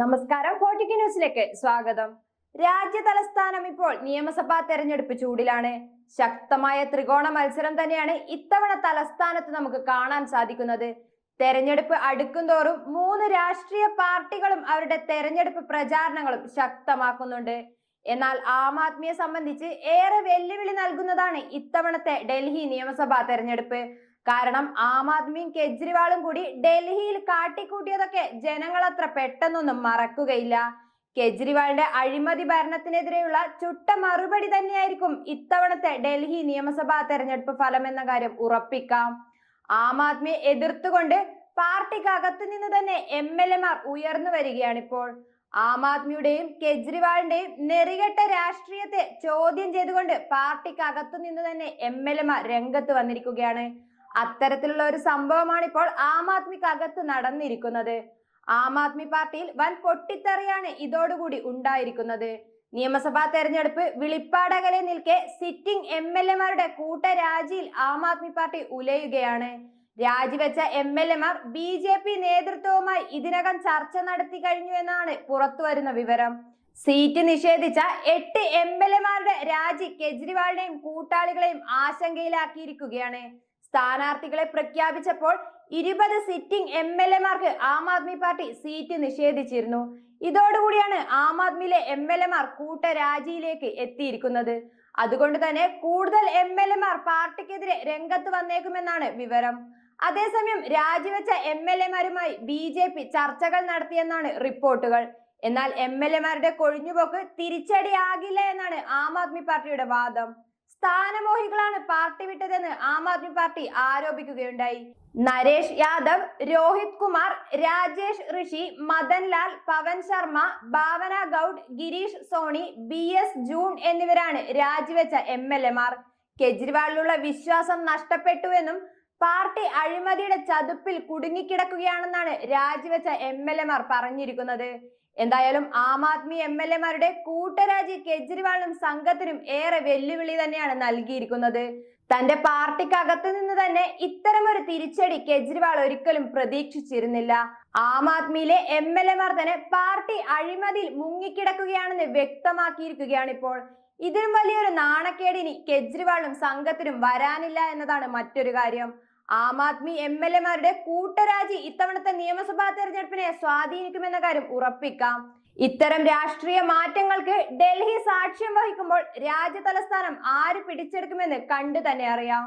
നമസ്കാരം. ഫോർട്ടിക്ക് ന്യൂസിലേക്ക് സ്വാഗതം. രാജ്യ തലസ്ഥാനം ഇപ്പോൾ നിയമസഭാ തെരഞ്ഞെടുപ്പ് ചൂടിലാണ്. ശക്തമായ ത്രികോണ മത്സരം തന്നെയാണ് ഇത്തവണ തലസ്ഥാനത്ത് നമുക്ക് കാണാൻ സാധിക്കുന്നത്. തെരഞ്ഞെടുപ്പ് അടുക്കുംതോറും മൂന്ന് രാഷ്ട്രീയ പാർട്ടികളും അവരുടെ തെരഞ്ഞെടുപ്പ് പ്രചാരണങ്ങളും ശക്തമാക്കുന്നുണ്ട്. എന്നാൽ ആം ആദ്മിയെ സംബന്ധിച്ച് ഏറെ വെല്ലുവിളി നൽകുന്നതാണ് ഇത്തവണത്തെ ഡൽഹി നിയമസഭാ തെരഞ്ഞെടുപ്പ്. കാരണം ആം ആദ്മിയും കെജ്രിവാളും കൂടി ഡൽഹിയിൽ കാട്ടിക്കൂട്ടിയതൊക്കെ ജനങ്ങൾ അത്ര പെട്ടെന്നൊന്നും മറക്കുകയില്ല. കെജ്രിവാളിന്റെ അഴിമതി ഭരണത്തിനെതിരെയുള്ള ചുട്ട മറുപടി തന്നെയായിരിക്കും ഇത്തവണത്തെ ഡൽഹി നിയമസഭാ തെരഞ്ഞെടുപ്പ് ഫലം എന്ന കാര്യം ഉറപ്പിക്കാം. ആം ആദ്മിയെ എതിർത്തുകൊണ്ട് പാർട്ടിക്കകത്തു നിന്ന് തന്നെ എം എൽ എമാർ ഉയർന്നു വരികയാണിപ്പോൾ. ആം ആദ്മിയുടെയും കെജ്രിവാളിന്റെയും നെറികെട്ട രാഷ്ട്രീയത്തെ ചോദ്യം ചെയ്തുകൊണ്ട് പാർട്ടിക്കകത്തു നിന്ന് തന്നെ എം എൽ എമാർ രംഗത്ത് വന്നിരിക്കുകയാണ്. അത്തരത്തിലുള്ള ഒരു സംഭവമാണ് ഇപ്പോൾ ആം ആദ്മിക്കകത്ത് നടന്നിരിക്കുന്നത്. ആം ആദ്മി പാർട്ടിയിൽ വൻ പൊട്ടിത്തെറിയാണ് ഇതോടുകൂടി ഉണ്ടായിരിക്കുന്നത്. നിയമസഭാ തെരഞ്ഞെടുപ്പ് വിളിപ്പാടകലെ നിൽക്കെ സിറ്റിംഗ് എം എൽ എമാരുടെ കൂട്ടരാജിയിൽ ആം ആദ്മി പാർട്ടി ഉലയുകയാണ്. രാജിവെച്ച എം എൽ എമാർ ബി ജെ പി നേതൃത്വവുമായി ഇതിനകം ചർച്ച നടത്തി കഴിഞ്ഞു എന്നാണ് പുറത്തുവരുന്ന വിവരം. സീറ്റ് നിഷേധിച്ച എട്ട് എം എൽ എമാരുടെ രാജി കെജ്രിവാളിനെയും കൂട്ടാളികളെയും ആശങ്കയിലാക്കിയിരിക്കുകയാണ്. സ്ഥാനാർത്ഥികളെ പ്രഖ്യാപിച്ചപ്പോൾ ഇരുപത് സിറ്റിംഗ് എം എൽ എമാർക്ക് ആം ആദ്മി പാർട്ടി സീറ്റ് നിഷേധിച്ചിരുന്നു. ഇതോടുകൂടിയാണ് ആം ആദ്മിയിലെ എം എൽ എമാർ കൂട്ടരാജിയിലേക്ക് എത്തിയിരിക്കുന്നത്. അതുകൊണ്ട് തന്നെ കൂടുതൽ എം എൽ എമാർ പാർട്ടിക്കെതിരെ രംഗത്ത് വന്നേക്കുമെന്നാണ് വിവരം. അതേസമയം രാജിവെച്ച എം എൽ എമാരുമായി ബി ജെ പി ചർച്ചകൾ നടത്തിയെന്നാണ് റിപ്പോർട്ടുകൾ. എന്നാൽ എം എൽ എമാരുടെ കൊഴിഞ്ഞുപോക്ക് തിരിച്ചടിയാകില്ല എന്നാണ് ആം ആദ്മി പാർട്ടിയുടെ വാദം. സ്ഥാനമോഹികളാണ് പാർട്ടി വിട്ടതെന്ന് ആം ആദ്മി പാർട്ടി ആരോപിക്കുകയുണ്ടായി. നരേഷ് യാദവ് രോഹിത് കുമാർ രാജേഷ് ഋഷി മദൻലാൽ പവൻ ശർമ്മ ഭാവന ഗൌഡ് ഗിരീഷ് സോണി ബി എസ് ജൂൺ എന്നിവരാണ് രാജിവെച്ച എം എൽ എമാർ കെജ്രിവാളിലുള്ള വിശ്വാസം നഷ്ടപ്പെട്ടുവെന്നും പാർട്ടി അഴിമതിയുടെ ചതുപ്പിൽ കുടുങ്ങിക്കിടക്കുകയാണെന്നാണ് രാജിവെച്ച എം എൽ എമാർ പറഞ്ഞിരിക്കുന്നത്. എന്തായാലും ആം ആദ്മി എം എൽ എമാരുടെ കൂട്ടരാജി കെജ്രിവാളിനും സംഘത്തിനും ഏറെ വെല്ലുവിളി തന്നെയാണ് നൽകിയിരിക്കുന്നത്. തന്റെ പാർട്ടിക്കകത്ത് നിന്ന് തന്നെ ഇത്തരമൊരു തിരിച്ചടി കെജ്രിവാൾ ഒരിക്കലും പ്രതീക്ഷിച്ചിരുന്നില്ല. ആം ആദ്മിയിലെ എം എൽ എമാർ തന്നെ പാർട്ടി അഴിമതിയിൽ മുങ്ങിക്കിടക്കുകയാണെന്ന് വ്യക്തമാക്കിയിരിക്കുകയാണ് ഇപ്പോൾ ഇതിലും വലിയൊരു നാണക്കേടിനി കെജ്രിവാളും സംഘത്തിനും വരാനില്ല എന്നതാണ് മറ്റൊരു കാര്യം. ആം ആദ്മി എം എൽ എമാരുടെ കൂട്ടരാജി ഇത്തവണത്തെ നിയമസഭാ തെരഞ്ഞെടുപ്പിനെ സ്വാധീനിക്കുമെന്ന കാര്യം ഉറപ്പിക്കാം. ഇത്തരം രാഷ്ട്രീയ മാറ്റങ്ങൾക്ക് ഡൽഹി സാക്ഷ്യം വഹിക്കുമ്പോൾ രാജ്യ തലസ്ഥാനം ആര് പിടിച്ചെടുക്കുമെന്ന് കണ്ടു തന്നെ അറിയാം.